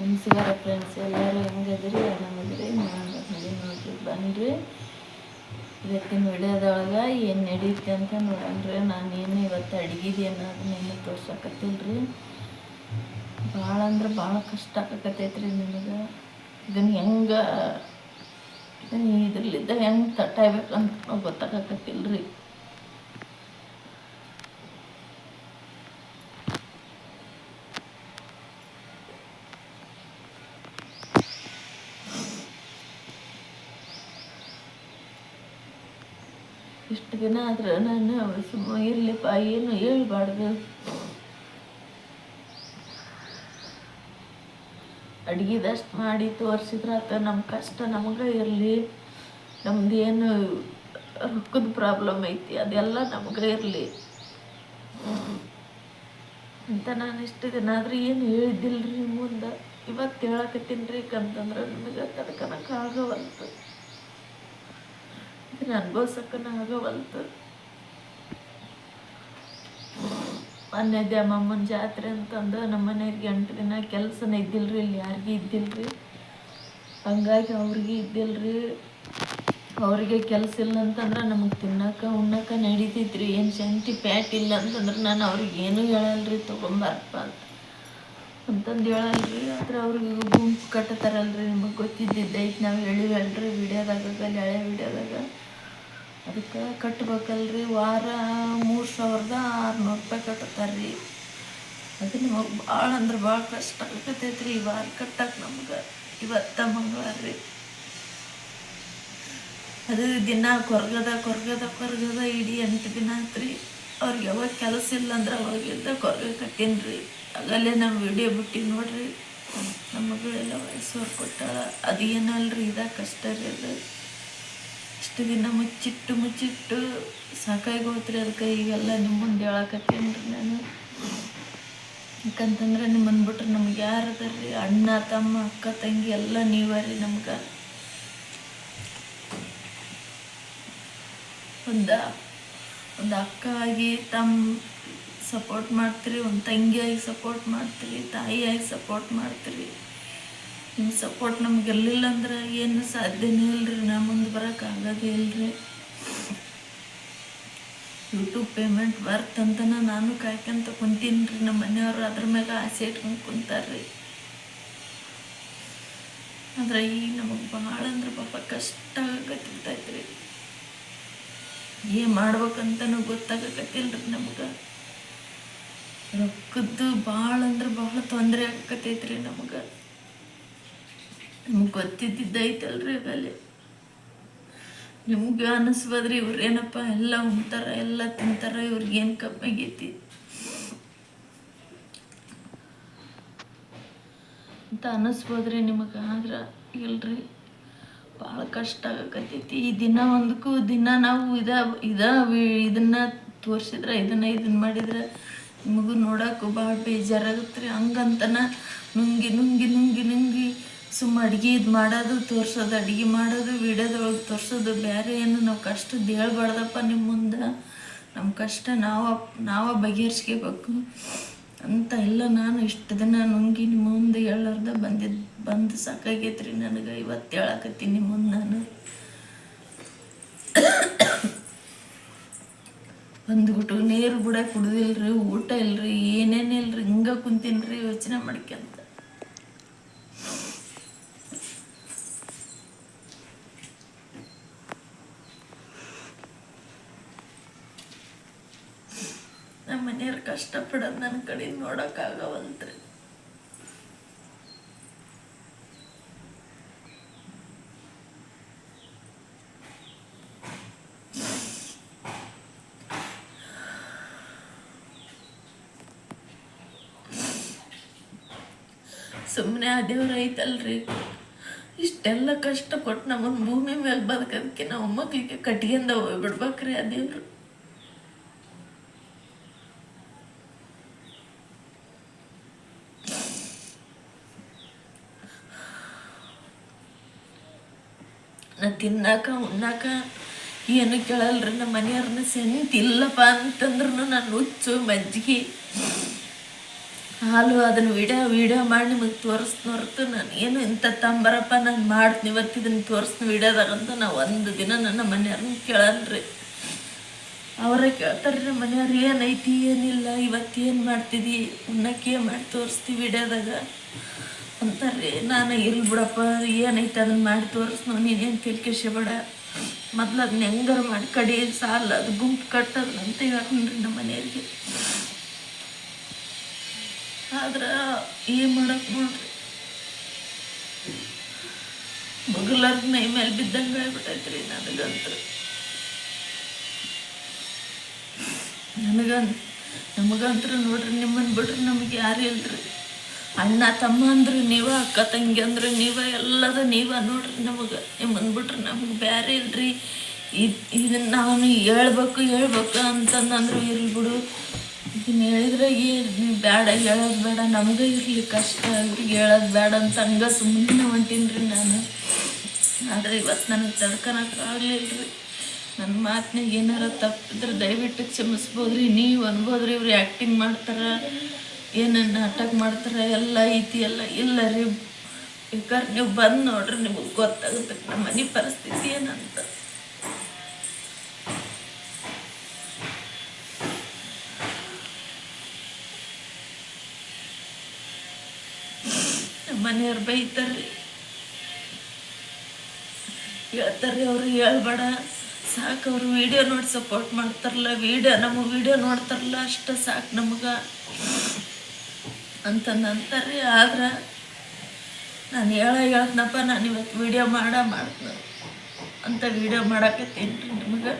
ನಮಸ್ಕಾರ ಫ್ರೆಂಡ್ಸ್ ಎಲ್ಲರೂ ಹೆಂಗದ್ರಿ ಆರಾಮದ್ರಿ ನಾನು ಮನೆ ನೋಡ್ರಿ, ಬನ್ರಿ. ಇವತ್ತಿನ ವಿಡಿಯೋದೊಳಗೆ ಏನು ನಡೀತೆ ಅಂತ ನೋಡನ್ರಿ. ನಾನು ಏನು ಇವತ್ತು ಅಡ್ಗಿದೆ ಅನ್ನೋದನ್ನ ಏನು ತೋರ್ಸಕತ್ತಿಲ್ರಿ. ಭಾಳ ಅಂದ್ರೆ ಭಾಳ ಕಷ್ಟ ಆಕತ್ತೈತ್ರಿ ನಿಮಗೆ. ಇದನ್ನು ಹೆಂಗೆ ಇದ್ರಲ್ಲಿದ್ದ ಹೆಂಗೆ ತಟ್ಟಾಯ್ಬೇಕಂತ ಗೊತ್ತಾಗಕತ್ತಿಲ್ರಿ ಇಷ್ಟು ದಿನ ಆದ್ರೆ ನಾನು ಸುಮ್ಮ ಇರಲಿಪ್ಪ, ಏನು ಹೇಳ್ಬಾರ್ದು. ಅಡುಗೆದಷ್ಟು ಮಾಡಿ ತೋರಿಸಿದ್ರಾತ ನಮ್ಮ ಕಷ್ಟ ನಮಗೆ ಇರಲಿ. ನಮ್ದು ಏನು ರೊಕ್ಕದ ಪ್ರಾಬ್ಲಮ್ ಐತಿ, ಅದೆಲ್ಲ ನಮಗೆ ಇರಲಿ. ಅಂತ ನಾನು ಇಷ್ಟು ದಿನ ಆದರೂ ಏನು ಹೇಳಿದ್ದಿಲ್ರಿ ಮುಂದೆ. ಇವತ್ತು ಹೇಳಕತ್ತೀನಿ ರೀ ಅಂತಂದ್ರೆ ನಮಗೆ ತಡ್ಕನಕ್ಕೆ ಆಗವಲ್ತು ಇದನ್ನ ಅನ್ಭವ್ಸಕ್ಕನ ಆಗವಲ್ತು. ಮೊನ್ನೆ ದ್ಯಾಮಮ್ಮನ ಜಾತ್ರೆ ಅಂತಂದು, ನಮ್ಮ ಮನೆಯವ್ರಿಗೆ ಎಂಟು ದಿನ ಕೆಲಸನ ಇದ್ದಿಲ್ರಿ, ಇಲ್ಲಿ ಯಾರಿಗೂ ಇದ್ದಿಲ್ರಿ. ಹಂಗಾಗಿ ಅವ್ರಿಗೆ ಇದ್ದಿಲ್ರಿ. ಅವ್ರಿಗೆ ಕೆಲಸ ಇಲ್ಲ ಅಂತಂದ್ರೆ ನಮಗೆ ತಿನ್ನಕ್ಕೆ ಉಣ್ಣಕ್ಕೆ ನಡೀತೈತ್ರಿ. ಏನು ಶಂಟಿ ಪ್ಯಾಟ್ ಇಲ್ಲ ಅಂತಂದ್ರೆ ನಾನು ಅವ್ರಿಗೆ ಏನೂ ಹೇಳಲ್ರಿ ತೊಗೊಂಬಾರಪ್ಪ ಅಂತ. ಅಂತಂದು ಹೇಳಲ್ರಿ. ಆದ್ರೆ ಅವ್ರಿಗೆ ಗುಂಪು ಕಟ್ಟತಾರಲ್ರಿ, ನಿಮಗೆ ಗೊತ್ತಿದ್ದೈತೆ ನಾವು ಹೇಳಿವಲ್ರಿ, ವಿಡಿಯೋದಾಗ ಹಳೆ ವಿಡಿಯೋದಾಗ. ಅದಕ್ಕೆ ಕಟ್ಟಬೇಕಲ್ರಿ ವಾರ ಮೂರು ಸಾವಿರದ ಆರುನೂರು ರೂಪಾಯಿ ಕಟ್ಟುತ್ತಾರೆ ರೀ ಅದನ್ನು ಭಾಳ ಅಂದ್ರೆ ಭಾಳ ಕಷ್ಟ ಆಗ್ತೈತೆ ರೀ ಈ ವಾರ ಕಟ್ಟಕ್ಕೆ ನಮ್ಗೆ. ಇವತ್ತ ಮಂಗಳವಾರ ರೀ ಅದು ದಿನ ಕೊರ್ಗದ ಕೊರ್ಗದ ಕೊರ್ಗದ ಇಡೀ ಎಂಟು ದಿನ ಆಯ್ತು ರೀ ಅವ್ರಿಗೆ ಯಾವಾಗ ಕೆಲಸ ಇಲ್ಲ ಅಂದ್ರೆ ಅವಾಗಿಂದ ಕೊರ್ಗ ಕಟ್ಟೀನಿ ರೀ ಆಗಲ್ಲೇ ನಾವು ವಿಡಿಯೋ ಬಿಟ್ಟಿ ನೋಡ್ರಿ. ನಮ್ಮ ಮಗಳೆಲ್ಲ ವಯಸ್ಸವ್ರು ಕೊಟ್ಟಾಳ. ಅದು ಏನಲ್ರಿ ಇದ ಕಷ್ಟ ರೀ ಅದು. ಇಷ್ಟು ದಿನ ಮುಚ್ಚಿಟ್ಟು ಮುಚ್ಚಿಟ್ಟು ಸಾಕಾಗಿ ಹೋತ್ರಿ ಅದಕ್ಕೆ ಈಗೆಲ್ಲ ನಿಮ್ಮ ಮುಂದೆ ಹೇಳಕತ್ತೀನಿ ರೀ ನಾನು. ಯಾಕಂತಂದ್ರೆ ನಿಮ್ಮ ಬಿಟ್ರೆ ನಮ್ಗೆ ಯಾರು ಅದಾರ್ರಿ ಅಣ್ಣ, ತಮ್ಮ, ಅಕ್ಕ, ತಂಗಿ ಎಲ್ಲ ನೀವೇ ರೀ ನಮ್ಗೆ. ಒಂದು ಒಂದು ಅಕ್ಕ ಆಗಿ ತಮ್ಮ ಸಪೋರ್ಟ್ ಮಾಡ್ತೀರಿ, ಒಂದು ತಂಗಿಯಾಗಿ ಸಪೋರ್ಟ್ ಮಾಡ್ತೀರಿ ತಾಯಿಯಾಗಿ ಸಪೋರ್ಟ್ ಮಾಡ್ತೀರಿ. ನಿಮ್ಮ ಸಪೋರ್ಟ್ ನಮ್ಗೆ ಇರಲಿಲ್ಲ ಅಂದ್ರೆ ಏನು ಸಾಧ್ಯನೇ ರೀ ನಾ ಮುಂದೆ ಬರೋಕೆ ಆಗೋದೇ ಇಲ್ಲರಿ ಯೂಟ್ಯೂಬ್ ಪೇಮೆಂಟ್ ಬರ್ತಂತನ ನಾನು ಕಾಯ್ಕೊಂತ ಕುಂತೀನಿ ರೀ ನಮ್ಮ ಮನೆಯವರು ಅದ್ರ ಮೇಲೆ ಆಸೆ ಇಟ್ಕೊಂಡು ಕುಂತಾರ್ರಿ. ಆದ್ರೆ ಈಗ ನಮಗೆ ಭಾಳ ಅಂದ್ರೆ ಪಾಪ ಕಷ್ಟ ಆಗತ್ತಿರ್ತೈತ್ರಿ. ಏನು ಮಾಡ್ಬೇಕಂತನೂ ರೀ ನಮ್ಗೆ. ರೊಕ್ಕದ್ದು ಭಾಳ ಅಂದ್ರೆ ಭಾಳ ತೊಂದರೆ ಆಗತ್ತೈತ್ರಿ ನಮ್ಗೆ. ನಿಮ್ಗೆ ಗೊತ್ತಿದ್ದೈತಲ್ರಿ ಬೆಲೆ ನಿಮ್ಗೆ ಇವ್ರು ಏನಪ್ಪ ಎಲ್ಲ ಉಣ್ತಾರ, ಎಲ್ಲ ತಿಂತಾರ ಇವ್ರಿಗೇನು ಕಮ್ಮಿ ಆಗೈತಿ? ಅಂತ ಅನ್ನಿಸ್ಬೋದ್ರಿ ನಿಮಗೆ ಆದ್ರೆ ಇಲ್ರಿ, ಭಾಳ ಕಷ್ಟ ಆಗಕತ್ತೈತಿ. ಈ ದಿನ ಒಂದಕ್ಕೂ ದಿನ ನಾವು ಇದ ಇದ ಇದನ್ನ ತೋರಿಸಿದ್ರೆ, ಇದನ್ನ ಇದನ್ನ ಮಾಡಿದ್ರೆ ನಿಮಗೂ ನೋಡೋಕ್ಕೂ ಭಾಳ ಬೇಜಾರಾಗುತ್ತೆ ರೀ ಹಂಗಂತನ ನುಂಗಿ ನುಂಗಿ ನುಂಗಿ ನುಂಗಿ ಸುಮ್ಮ ಅಡ್ಗೆ ಇದು ಮಾಡೋದು, ತೋರಿಸೋದು, ಅಡ್ಗೆ ಮಾಡೋದು, ವಿಡಿಯೋದೊಳಗೆ ತೋರಿಸೋದು ಬೇರೆ ಏನು ನಾವು ಕಷ್ಟದ ಹೇಳ್ಬಾರ್ದಪ್ಪ ನಿಮ್ಮ ಮುಂದೆ. ನಮ್ಮ ಕಷ್ಟ ನಾವ ನಾವ ಬಗೆಹರಿಸ್ಕೋಬೇಕು. ಅಂತ ಎಲ್ಲ ನಾನು ಇಷ್ಟು ದಿನ ನುಂಗಿ ನಿಮ್ಮ ಮುಂದೆ ಹೇಳಾರ್ದ ಬಂದಿದ್ದು ಬಂದು ಸಾಕಾಗೈತ್ರಿ ನನಗೆ. ಇವತ್ತು ಹೇಳಕತ್ತೀನಿ ನಿಮ್ಮ ಮುಂದೆ ನಾನು. ಬಂದ್ಬಿಟ್ಟು, ನೀರು ಬಿಡ ಕುಡ್ದಿಲ್ರಿ, ಊಟ ಇಲ್ರಿ ಏನೇನಿಲ್ರಿ ಕುಂತೀನಿ ರೀ ಯೋಚನೆ ಮಾಡ್ಕೊಂತ ಕಷ್ಟಪಡೋದು ನನ್ನ ಕಡೆ ನೋಡೋಕ್ಕಾಗವಂತ್ರಿ ಸುಮ್ಮನೆ ಆ ದೇವ್ರ ಐತಲ್ರಿ. ಇಷ್ಟೆಲ್ಲ ಕಷ್ಟಪಟ್ಟು ನಮ್ಮ ಭೂಮಿ ಮೇಲೆ ಬದುಕೋದಕ್ಕೆ ನಾವು ಮಕ್ಕಳಿಗೆ ಕಟ್ಟಿಗೆಂದ ಹೋಗ್ಬಿಡ್ಬೇಕ್ರಿ ಆ ದೇವ್ರು. ನಾ ತಿನ್ನಾಕ, ಉಣ್ಣಾಕ ಏನು ಕೇಳಲ್ರಿ, ನಮ್ಮ ಮನೆಯವ್ರನ್ನ ಸೆಂತಿಲ್ಲಪ್ಪ ಅಂತಂದ್ರೂ ನಾನು ಹುಚ್ಚು, ಮಜ್ಜಿಗೆ. ಹಾಲು ಅದನ್ನು ವಿಡಿಯೋ ವಿಡಿಯೋ ಮಾಡಿ ನಿಮಗೆ ತೋರಿಸ್ತೀನಿ ಹೊರತು ನಾನು ಏನು ಇಂಥ ತಂಬರಪ್ಪ ನಾನು ಮಾಡ್ತೀನಿ, ಇವತ್ತು ಇದನ್ನು ತೋರಿಸ್ತೀನಿ ವಿಡಿಯೋದಾಗಂತ ನಾವು ಒಂದು ದಿನ ನನ್ನ ಮನೆಯವ್ರನ್ನ ಕೇಳಲ್ರಿ. ಅವರೇ ಕೇಳ್ತಾರೆ ನಮ್ಮ ಮನೆಯವ್ರು, ಏನೈತಿ, ಏನಿಲ್ಲ ಇವತ್ತು ಏನು ಮಾಡ್ತಿದ್ದಿ ಉಣ್ಣಕ್ಕೆ ಮಾಡಿ ತೋರಿಸ್ತೀವಿ ವಿಡಿಯೋದಾಗ. ಅಂತಾರೆ, ನಾನು ಇಲ್ಲಿ ಬಿಡಪ್ಪ ಏನೈತೆ ಅದನ್ನು ಮಾಡಿ ತೋರಿಸ್ನು, ನೀನೇನು ಬೇಡ. ಮೊದ್ಲು ಅದನ್ನ ಹೆಂಗಾರು ಮಾಡಿ ಕಡಿ, ಸಾಲ, ಅದು ಗುಂಪು ಕಟ್ಟೋದು ಅಂತ ಹೇಳ್ಕೊಂಡ್ರಿ ನಮ್ಮ ಮನೆಯವ್ರಿಗೆ ಆದ್ರೆ ಏನು ಮಾಡಕ್ ನೋಡ್ರಿ? ಮಗಳರ್ಗ ಮೈ ಮೇಲೆ ಬಿದ್ದಂಗೆ ಆಗ್ಬಿಟ್ಟೈತ್ರಿ ನನಗಂತೂ. ನನಗಂತ, ನಮಗಂತ್ರ ನೋಡ್ರಿ ನಿಮ್ಮನ್ನು ಬಿಡ್ರಿ ನಮಗೆ ಯಾರು ಇಲ್ರಿ? ಅಣ್ಣ ತಮ್ಮ ಅಂದ್ರೆ ನೀವ, ಅಕ್ಕ ತಂಗಿ ಅಂದ್ರೆ ನೀವ, ಎಲ್ಲದ ನೀವ ನೋಡ್ರಿ ನಮಗೆ. ನಿಮ್ಮ ಬಿಟ್ರೆ ನಮಗೆ ಬೇರೆ ಇಲ್ರಿ. ಇದು ಇದನ್ನ ನಾನು ಹೇಳ್ಬೇಕು ಹೇಳ್ಬೇಕು ಅಂತಂದಂದ್ರು ಇರ್ಲಿ ಬಿಡು. ಇದನ್ನ ಹೇಳಿದ್ರೆ ಏನು ಬೇಡ ಹೇಳೋದು ಬೇಡ, ನಮಗೆ ಇರಲಿ ಕಷ್ಟ. ಅವ್ರಿಗೆ ಹೇಳೋದು ಬೇಡ ಅಂತ ಹಂಗ ಸುಮ್ಮನೆ ಹೊಂಟೀನಿ ನಾನು. ಆದರೆ ಇವತ್ತು ನನಗೆ ತಡ್ಕೊಳಕ್ಕಾಗಲಿಲ್ಲ ರೀ ನನ್ನ ಮಾತಿನಾಗ ಏನಾರ ತಪ್ಪಿದ್ರೆ ದಯವಿಟ್ಟು ಕ್ಷಮಿಸ್ಬೋದ್ರಿ. ನೀವು ಅನ್ಬೋದ್ರಿ ಇವ್ರು ಆ್ಯಕ್ಟಿಂಗ್ ಮಾಡ್ತಾರೆ. ಏನೇನು ಅಟ್ಯಾಕ್ ಮಾಡ್ತಾರೆ, ಎಲ್ಲ ಐತಿ, ಎಲ್ಲ ಇಲ್ಲ ರೀ. ಬೇಕಾದ್ರೆ ನೀವು ಬಂದು ನೋಡ್ರಿ, ನಿಮಗೆ ಗೊತ್ತಾಗುತ್ತೆ ನಮ್ಮ ಮನೆ ಪರಿಸ್ಥಿತಿ ಏನಂತ. ನಮ್ಮ ಮನೆಯವ್ರು ಬೈತಾರ್ರಿ ಹೇಳ್ತಾರೆ ಅವರು, ಹೇಳ್ಬೇಡ. ಸಾಕು, ಅವ್ರು ವಿಡಿಯೋ ನೋಡಿ ಸಪೋರ್ಟ್ ಮಾಡ್ತಾರಲ್ಲ ವಿಡಿಯೋ ನಮಗೆ ವಿಡಿಯೋ ನೋಡ್ತಾರಲ್ಲ, ಅಷ್ಟು ಸಾಕು ನಮಗೆ. ಅಂತಂದು ನಂತರ ಆದ್ರೆ ನಾನು ಹೇಳ ಹೇಳ್ತನಪ್ಪ, ನಾನು ಇವತ್ತು ವಿಡಿಯೋ ಮಾಡ, ಮಾಡ್ತೀನಿ ಅಂತ ವಿಡಿಯೋ ಮಾಡಾಕತ್ತೇನ್ರಿ ರೀ ನಿಮಗೆ?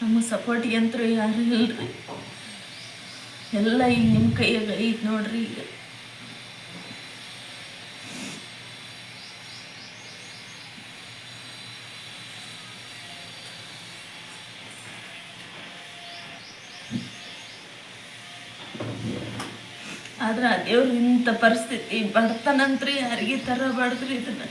ನಮ್ಮ ಸಪೋರ್ಟಿಗೆ ಅಂತರೂ ಯಾರು ಇಲ್ಲರಿ ಎಲ್ಲ ಈಗ ನಿಮ್ಮ ಕೈಯಾಗ ಐತೆ ನೋಡ್ರಿ ಈಗ. ಆದ್ರೆ ದೇವ್ರು ಇಂಥ ಪರಿಸ್ಥಿತಿ ಬರ್ತಾನಂತ್ರಿ ಯಾರಿಗೆ ತರ ಬಡದ್ರಿ ಇದನ್ನ?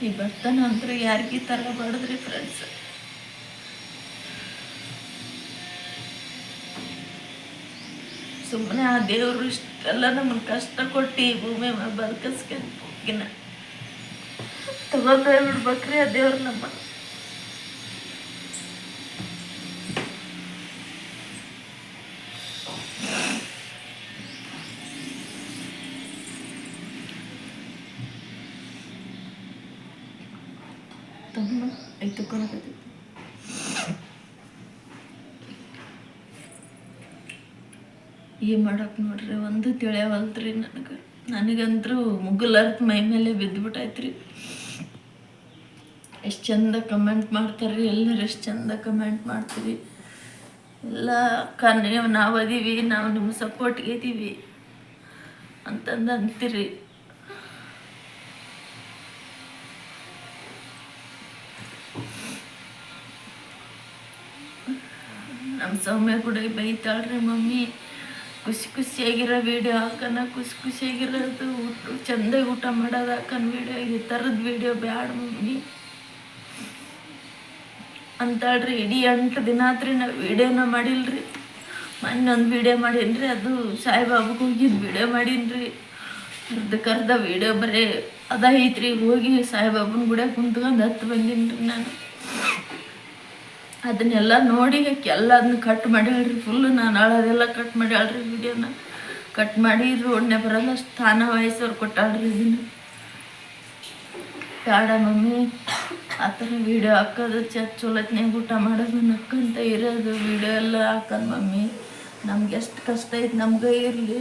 ಈ ಬರ್ತಾನ ಅಂದ್ರೆ ಯಾರಿಗೆ ಬಡದ್ರಿ ಫ್ರೆಂಡ್ಸ್ ಸುಮ್ಮನೆ ಆ ದೇವರು ಇಷ್ಟೆಲ್ಲ ನಮ್ಮನ್ನ ಕಷ್ಟ ಕೊಟ್ಟು ಈ ಭೂಮಿ ಮೇಲೆ ಬದುಕಿಸ್ಕೊಂಡ್ಕಿನ ತಗೊಂಡ್ ಬಿಡ್ಬೇಕ್ರಿ ಆ ದೇವ್ರು ನಮ್ಮ. ತಮ್ಮ, ಐದು ಏನು ಮಾಡಕ್ಕೆ ನೋಡ್ರಿ, ಒಂದು ತಿಳಿಯವಲ್ತ್ರಿ ನನಗೆ. ನನಗಂತರೂ ಮುಗ್ಗಲರ್ತ್ ಮೈ ಮೇಲೆ ಬಿದ್ದುಬಿಟ್ಟೈತ್ರಿ ಎಷ್ಟು ಚಂದ ಕಮೆಂಟ್ ಮಾಡ್ತಾರ್ರಿ, ಎಲ್ಲರೂ ಎಷ್ಟು ಚಂದ ಕಮೆಂಟ್ ಮಾಡ್ತೀವಿ ಎಲ್ಲ ಅಕ್ಕ ನೀವು ನಾವು ಅದೀವಿ, ನಾವು ನಿಮ್ಮ ಸಪೋರ್ಟ್ಗೆ ಇದೀವಿ ಅಂತಂದು ಅಂತೀರಿ. ನಮ್ಮ ಸೌಮ್ಯ ಕೂಡ ಬೈತಾಳ್ರಿ, ಮಮ್ಮಿ, ಖುಷಿ ಖುಷಿಯಾಗಿರೋ ವೀಡಿಯೋ ಹಾಕನ ಖುಷಿ ಖುಷಿಯಾಗಿರೋದು ಊಟ ಚಂದಾಗಿ ಊಟ ಮಾಡೋದು ಹಾಕನ್ ವಿಡಿಯೋ ಈ ಥರದ ವಿಡಿಯೋ ಬ್ಯಾಡ ಮಮ್ಮಿ. ಅಂತಾಳ್ರಿ, ಇಡೀ ಎಂಟು ದಿನ ಆತ್ರಿ ನಾವು ವಿಡಿಯೋನ ಮಾಡಿಲ್ರಿ. ಮೊನ್ನೆ ಒಂದು ವಿಡಿಯೋ ಮಾಡೀನಿ ರೀ ಅದು ಸಾಯಿಬಾಬಾಗೆ ಹೋಗಿದ್ದು ವಿಡಿಯೋ ಮಾಡೀನಿ ರೀ ಅರ್ಧಕ್ಕರ್ಧ ವಿಡಿಯೋ ಬರೀ ಅದ ಐತ್ರಿ, ಹೋಗಿ ಸಾಯಿಬಾಬನ ಗುಡಿಯಾಗ ಕುಂತ್ಕೊಂಡು ಹತ್ತು ಬಂದೀನಿ ರೀ ನಾನು. ಅದನ್ನೆಲ್ಲ ನೋಡಿ ಎಲ್ಲ ಅದನ್ನ ಕಟ್ ಮಾಡ್ಯಾಳ್ರಿ ಫುಲ್ಲು ನಾನು ಅಳೋದೆಲ್ಲ ಕಟ್ ಮಾಡ್ಯಾಳ್ರಿ ವಿಡಿಯೋನ. ಕಟ್ ಮಾಡಿ ಒಡನೆ ಬರಲ್ಲ ಸ್ಥಾನ ವಯಸ್ಸವ್ರು ಕೊಟ್ಟಾಳ್ರಿ ಇದನ್ನ. ಬೇಡ ಮಮ್ಮಿ. ಆ ಥರ ವಿಡಿಯೋ ಹಾಕೋದು ಚ ಚೊಲತ್ನ್ಯಾಗ ಊಟ ಮಾಡೋದು ನಕ್ಕಂತ ಇರೋದು ವಿಡಿಯೋ ಎಲ್ಲ ಹಾಕೋದು ಮಮ್ಮಿ. ನಮ್ಗೆ ಎಷ್ಟು ಕಷ್ಟ ಐತೆ, ನಮ್ಗೆ ಇರಲಿ.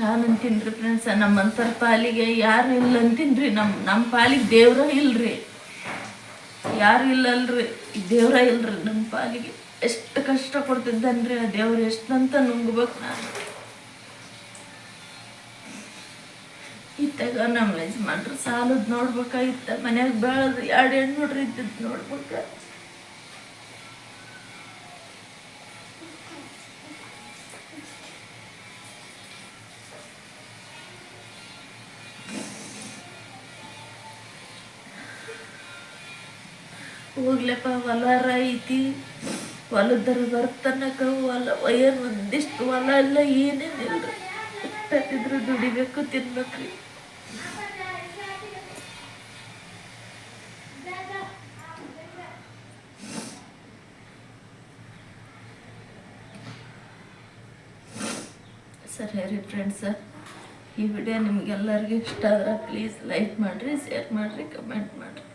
ನಾನು ಅಂತೀನಿ ಫ್ರೆಂಡ್ಸ್ ನಮ್ಮಂಥರ ಪಾಲಿಗೆ ಯಾರು ಇಲ್ಲ ಅಂತೀನಿ ನಮ್ಮ ನಮ್ಮ ಪಾಲಿಗೆ ದೇವ್ರ ಇಲ್ರಿ. ಯಾರು ಇಲ್ಲಲ್ರಿ. ದೇವ್ರ ಇಲ್ರಿ ನಮ್ಮ ಪಾಲಿಗೆ. ಎಷ್ಟು ಕಷ್ಟ ಕೊಡ್ತಿದ್ದನ್ರಿ ಆ ದೇವ್ರು, ಎಷ್ಟಂತ ನುಂಗ್ಬೇಕು ನಾನು. ಇತ್ತಾಗ ನಮ್ಮ ಯಜಮಾನ್ರು ಸಾಲದ್ ನೋಡ್ಬೇಕಾಗಿತ್ತ, ಮನ್ಯಾಗ ಬೆಳೆದು ಎರಡು ನೋಡ್ರಿ ಇದ್ದಿದ್ದು ನೋಡ್ಬೇಕ. ಹೋಗ್ಲಪ್ಪ ಹೊಲಾರ ಐತಿ. ಹೊಲದರ ಬರ್ತನಕ ಹೊಲ, ಏನು ಒಂದಿಷ್ಟು ಹೊಲ ಎಲ್ಲ ಏನೇನಿಲ್ರಿ ತತ್ತಿದ್ರು ದುಡಿಬೇಕು ತಿನ್ಬೇಕ್ರಿ ಸರಿ ರೀ ಫ್ರೆಂಡ್ಸ ಈ ವಿಡಿಯೋ ನಿಮಗೆಲ್ಲರಿಗೂ ಇಷ್ಟ ಆದ್ರೆ ಪ್ಲೀಸ್ ಲೈಕ್ ಮಾಡಿರಿ ಶೇರ್ ಮಾಡಿರಿ ಕಮೆಂಟ್ ಮಾಡಿರಿ.